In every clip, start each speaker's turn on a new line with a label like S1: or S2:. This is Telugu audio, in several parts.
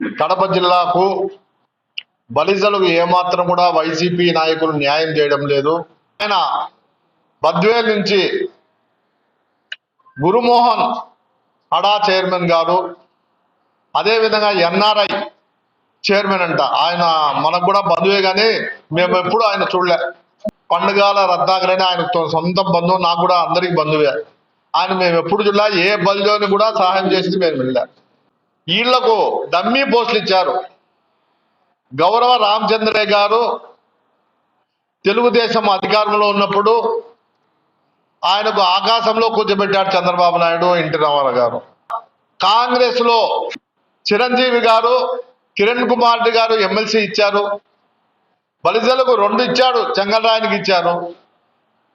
S1: కడప జిల్లాకు బలిజలకు ఏమాత్రం కూడా వైసీపీ నాయకులు న్యాయం చేయడం లేదు. ఆయన బద్వేల్ నుంచి గురుమోహన్ హడా చైర్మన్ గారు అదేవిధంగా ఎన్ఆర్ఐ చైర్మన్ అంట. ఆయన మనకు కూడా బంధువే కానీ మేము ఎప్పుడు ఆయన చూడలే. పండుగల రత్నాకరని ఆయన తో- సొంత బంధువు నాకు కూడా అందరికి బంధువే. ఆయన మేము ఎప్పుడు చూడలే ఏ బలిజోని కూడా సహాయం చేసింది మేము వెళ్ళాం వీళ్ళకు డమ్మీ పోస్టులు ఇచ్చారు. గౌరవ రామచంద్రయ్య గారు తెలుగుదేశం అధికారంలో ఉన్నప్పుడు ఆయనకు ఆకాశంలో కూర్చోబెట్టాడు చంద్రబాబు నాయుడు ఎన్టీ రామారావు గారు. కాంగ్రెస్లో చిరంజీవి గారు కిరణ్ కుమార్ రెడ్డి గారు ఎమ్మెల్సీ ఇచ్చారు. బలిజలకు రెండు ఇచ్చాడు చెంగల్రాయనికి ఇచ్చారు.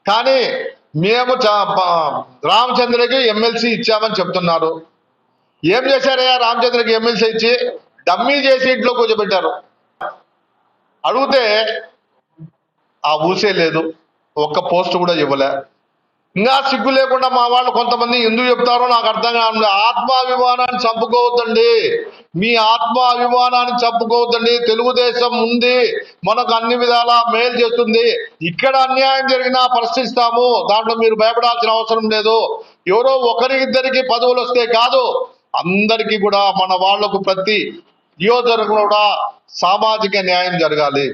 S1: కానీ మేము చ- రామచంద్రకి ఎమ్మెల్సీ ఇచ్చామని చెప్తున్నారు. ఏం చేశారయ్యా? రామచంద్రకి ఎమ్మెల్సీ ఇచ్చి డమ్మీ చేసి ఇంట్లో కూర్చోబెట్టారు. అడిగితే ఆ ఊసే లేదు ఒక్క పోస్ట్ కూడా ఇవ్వలే. ఇంకా సిగ్గు లేకుండా మా వాళ్ళు కొంతమంది ఎందుకు చెప్తారో నాకు అర్థం కాదు ఆత్మాభిమానాన్ని చంపుకోవద్దండి. మీ ఆత్మాభిమానాన్ని చంపుకోవద్దండి. తెలుగుదేశం ఉంది మనకు అన్ని విధాలా మేలు చేస్తుంది. ఇక్కడ అన్యాయం జరిగినా పరిశీలిస్తాము దాంట్లో మీరు భయపడాల్సిన అవసరం లేదు. ఎవరో ఒకరిద్దరికి పదవులు వస్తే కాదు. అందరికీ కూడా మన వాళ్ళకు ప్రతి నియోజకవర్గంలో కూడా సామాజిక న్యాయం జరగాలి.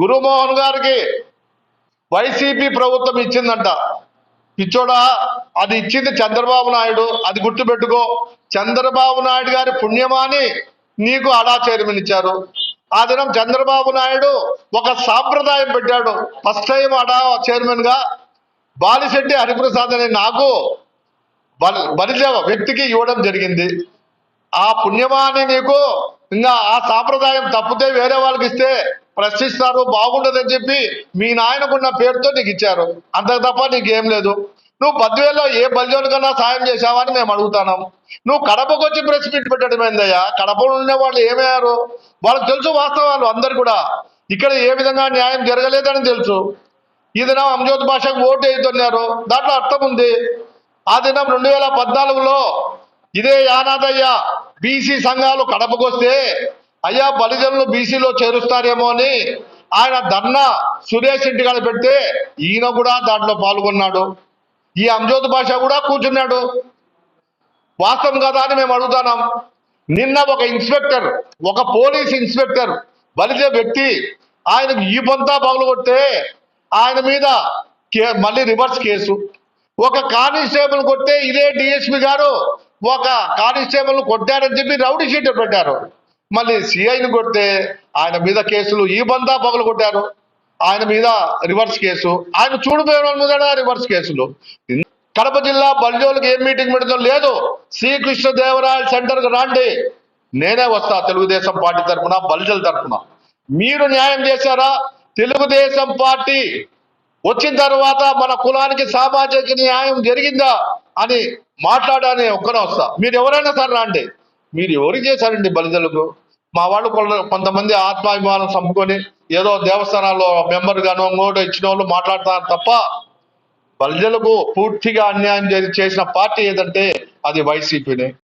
S1: గురుమోహన్ గారికి వైసీపీ ప్రభుత్వం ఇచ్చిందంట. పిచ్చోడా అది ఇచ్చింది చంద్రబాబు నాయుడు అది గుర్తుపెట్టుకో. చంద్రబాబు నాయుడు గారి పుణ్యమాని నీకు అడా చైర్మన్ ఇచ్చారు. ఆ దినం చంద్రబాబు నాయుడు ఒక సాంప్రదాయం పెట్టాడు. ఫస్ట్ టైం అడా చైర్మన్గా బాలిశెట్టి హరిప్రసాద్ అనే నాకు బలిదేవ వ్యక్తికి ఇవ్వడం జరిగింది. ఆ పుణ్యమాని నీకు ఇంకా ఆ సాంప్రదాయం తప్పితే వేరే వాళ్ళకి ఇస్తే ప్రశ్నిస్తారు బాగుండదని చెప్పి మీ నాయనకున్న పేరుతో నీకు ఇచ్చారు. అంత తప్ప నీకేం లేదు. నువ్వు బద్వేలో ఏ బలిజోనికన్నా సాయం చేశావా అని మేము అడుగుతున్నాం. నువ్వు కడపకు వచ్చి ప్రెస్ మీట్ పెట్టడం ఏందయ్యా? కడపలో ఉండే వాళ్ళు ఏమయ్యారు? వాళ్ళకి తెలుసు వాస్తవాలు అందరు కూడా. ఇక్కడ ఏ విధంగా న్యాయం జరగలేదని తెలుసు. ఇది నా అంజోత్ భాషకు ఓటు వేయుతున్నారు దాంట్లో అర్థం ఉంది. ఆ దినం రెండు వేల పద్నాలుగులో ఇదే యానాదయ్య బీసీ సంఘాలు కడపకొస్తే అయ్యా బలిజనులు బీసీలో చేరుస్తారేమో అని ఆయన ధర్నా సురేష్ ఇంటి కాడ పెడితే ఈయన కూడా దాంట్లో పాల్గొన్నాడు. ఈ అంజోత్ భాష కూడా కూర్చున్నాడు. వాస్తవం కదా అని మేము అడుగుతున్నాం. నిన్న ఒక ఇన్స్పెక్టర్ ఒక పోలీస్ ఇన్స్పెక్టర్ బలిజ వ్యక్తి ఆయనకు ఈ పొంతా పగలు కొడితే ఆయన మీద కే- మళ్ళీ రివర్స్ కేసు. ఒక కానిస్టేబుల్ కొట్టే ఇదే డిఎస్పి గారు ఒక కానిస్టేబుల్ కొట్టారని చెప్పి రౌడీ షీట్ పెట్టారు. మళ్ళీ సిఐని కొడితే ఆయన మీద కేసులు ఈ బందా పగలు కొట్టారు. ఆయన మీద రివర్స్ కేసు. ఆయన చూడిపోయిన వాళ్ళ మీద రివర్స్ కేసులు. కడప జిల్లా బల్జోలకు ఏం మీటింగ్ పెడతాం లేదు. శ్రీకృష్ణదేవరాయల సెంటర్కి రాండి. నేనే వస్తా తెలుగుదేశం పార్టీ తరఫున బల్జల తరఫున. మీరు న్యాయం చేశారా? తెలుగుదేశం పార్టీ వచ్చిన తర్వాత మన కులానికి సామాజిక న్యాయం జరిగిందా అని మాట్లాడని ఒక్కనే వస్తా. మీరు ఎవరైనా సరే రండి. మీరు ఎవరికి చేశారండి బలిదలకు మా వాళ్ళు కొంతమంది ఆత్మాభిమానం చంపుకొని ఏదో దేవస్థానాల్లో మెంబర్ గాను ఇంకోటి ఇచ్చిన వాళ్ళు మాట్లాడతారు తప్ప బలిజలకు పూర్తిగా అన్యాయం చేసిన పార్టీ ఏదంటే అది వైసీపీనే.